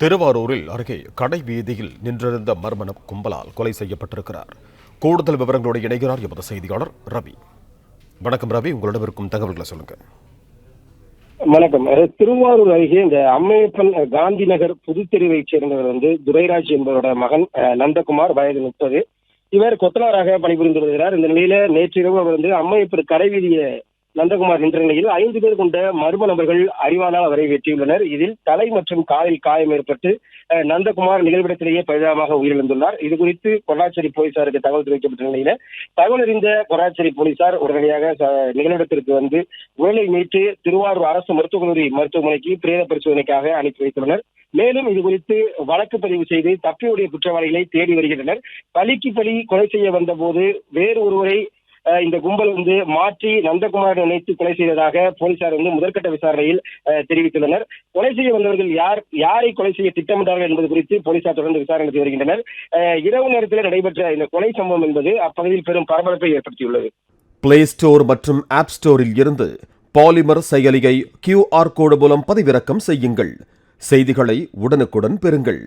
திருவாரூரில் அருகே கடை வீதியில் நின்றிருந்த மர்மன கும்பலால் கொலை செய்யப்பட்டிருக்கிறார். கூடுதல் விவரங்களோடு இணைகிறார் எமது செய்தியாளர் ரவி. வணக்கம் ரவி உங்களிடம் இருக்கும் தகவல்களை சொல்லுங்க. வணக்கம். திருவாரூர் அருகே இந்த அம்மையப்பன் காந்தி நகர் புதுத்தெருவைச் சேர்ந்தவர் வந்து துரைராஜ் என்பவரோட மகன் அஹ், நந்தகுமார் வயது முப்பது. இவர் கொத்தனாராக பணிபுரிந்து வருகிறார். இந்த நிலையில நேற்றிரவு அவர் வந்து அம்மையப்பர் கரைவீதியை நந்தகுமார் நின்ற நிலையில் ஐந்து பேர் கொண்ட மர்ம நபர்கள் அறிவாளால் அவரை வெட்டியுள்ளனர். இதில் தலை மற்றும் காலில் காயம் ஏற்பட்டு நந்தகுமார் நிகழ்விடத்திலேயே பரிதாபமாக உயிரிழந்துள்ளார். இது குறித்து பொள்ளாச்சேரி போலீசாருக்கு தகவல் தெரிவிக்கப்பட்ட நிலையில தகவல் அறிந்த கொராச்சேரி போலீசார் உடனடியாக ச- நிகழ்விடத்திற்கு வந்து உடலை மீட்டு திருவாரூர் அரசு மருத்துவக் கல்லூரி மருத்துவமனைக்கு பிரேத பரிசோதனைக்காக அனுப்பி வைத்துள்ளனர். மேலும் இது குறித்து வழக்கு பதிவு செய்து தப்பியுடைய குற்றவாளிகளை தேடி வருகின்றனர். பலிக்கு பலி கொலை செய்ய வந்தபோது வேறு ஒருவரை இந்த கும்பல் வந்து மாற்றி நந்தகுமாரை நினைத்து கொலை செய்ததாக போலீசார் வந்து முதற்கட்ட விசாரணையில் தெரிவித்துள்ளனர். கொலை செய்ய வந்தவர்கள் யார் யாரை கொலை செய்ய திட்டமிட்டார்கள் என்பது குறித்து போலீசார் தொடர்ந்து விசாரணை நடத்தி வருகின்றனர் இரவு நேரத்தில் நடைபெற்ற இந்த கொலை சம்பவம் என்பது அப்பகுதியில் பெரும் பரபரப்பை ஏற்படுத்தியுள்ளது. பிளே ஸ்டோர் மற்றும் ஆப் ஸ்டோரில் இருந்து பாலிமர் செயலியை கியூஆர் கோடு மூலம் பதிவிறக்கம் செய்யுங்கள். செய்திகளை உடனுக்குடன் பெறுங்கள்.